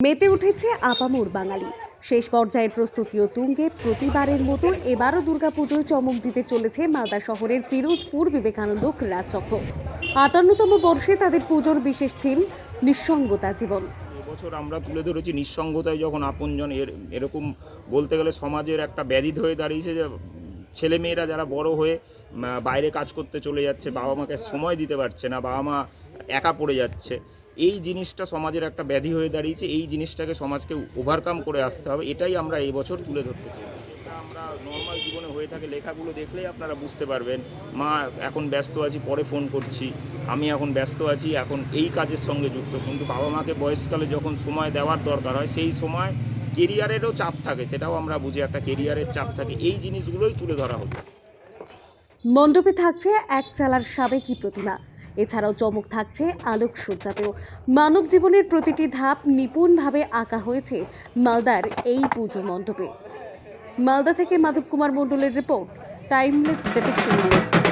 মেতে উঠেছে আপামোর বাঙালি। শেষ পর্যায়ের প্রস্তুতিও তুঙ্গে প্রতিবারের মতো এবারও দুর্গাপুজোয় চমক দিতে চলেছে মালদা শহরের পিরোজপুর বিবেকানন্দ ক্রীড়াচক্র আটান্নতম বর্ষে তাদের পুজোর বিশেষ থিম, নিঃসঙ্গতা জীবন। বছর আমরা তুলে ধরেছি নিঃসঙ্গতায় যখন আপনজন এর এরকম বলতে গেলে সমাজের একটা ব্যাধি হয়ে দাঁড়িয়েছে যে ছেলে মেয়েরা যারা বড় হয়ে বাইরে কাজ করতে চলে যাচ্ছে বাবা মাকে সময় দিতে পারছে না বাবা মা একা পড়ে যাচ্ছে এই জিনিসটা সমাজের একটা ব্যাধি হয়ে দাঁড়িয়েছে, এই জিনিসটাকে সমাজকে ওভারকাম করে আসতে হবে, এটাই আমরা এই বছর তুলে ধরতে চাই। এটা আমরা নর্মাল জীবনে হয়ে থাকে লেখাগুলো দেখলেই আপনারা বুঝতে পারবেন, মা এখন ব্যস্ত আছি, পরে ফোন করছি, আমি এখন ব্যস্ত আছি, এখন এই কাজের সঙ্গে যুক্ত, কিন্তু বাবা মাকে বয়সকালে যখন সময় দেওয়ার দরকার হয়, সেই সময় কেরিয়ারেরও চাপ থাকে, সেটাও আমরা বুঝি, একটা কেরিয়ারের চাপ থাকে, এই জিনিসগুলোই তুলে ধরা হতো মণ্ডপে থাকছে এক চালার সাবেকি প্রতিমা। এছাড়াও চমক থাকছে আলোকসজ্জাতেও। মানব জীবনের প্রতিটি ধাপ নিপুণভাবে আঁকা হয়েছে মালদার এই পুজো মণ্ডপে। মালদা থেকে মাধব কুমার মণ্ডলের রিপোর্ট টাইমলেস ডেপিকশন নিউজ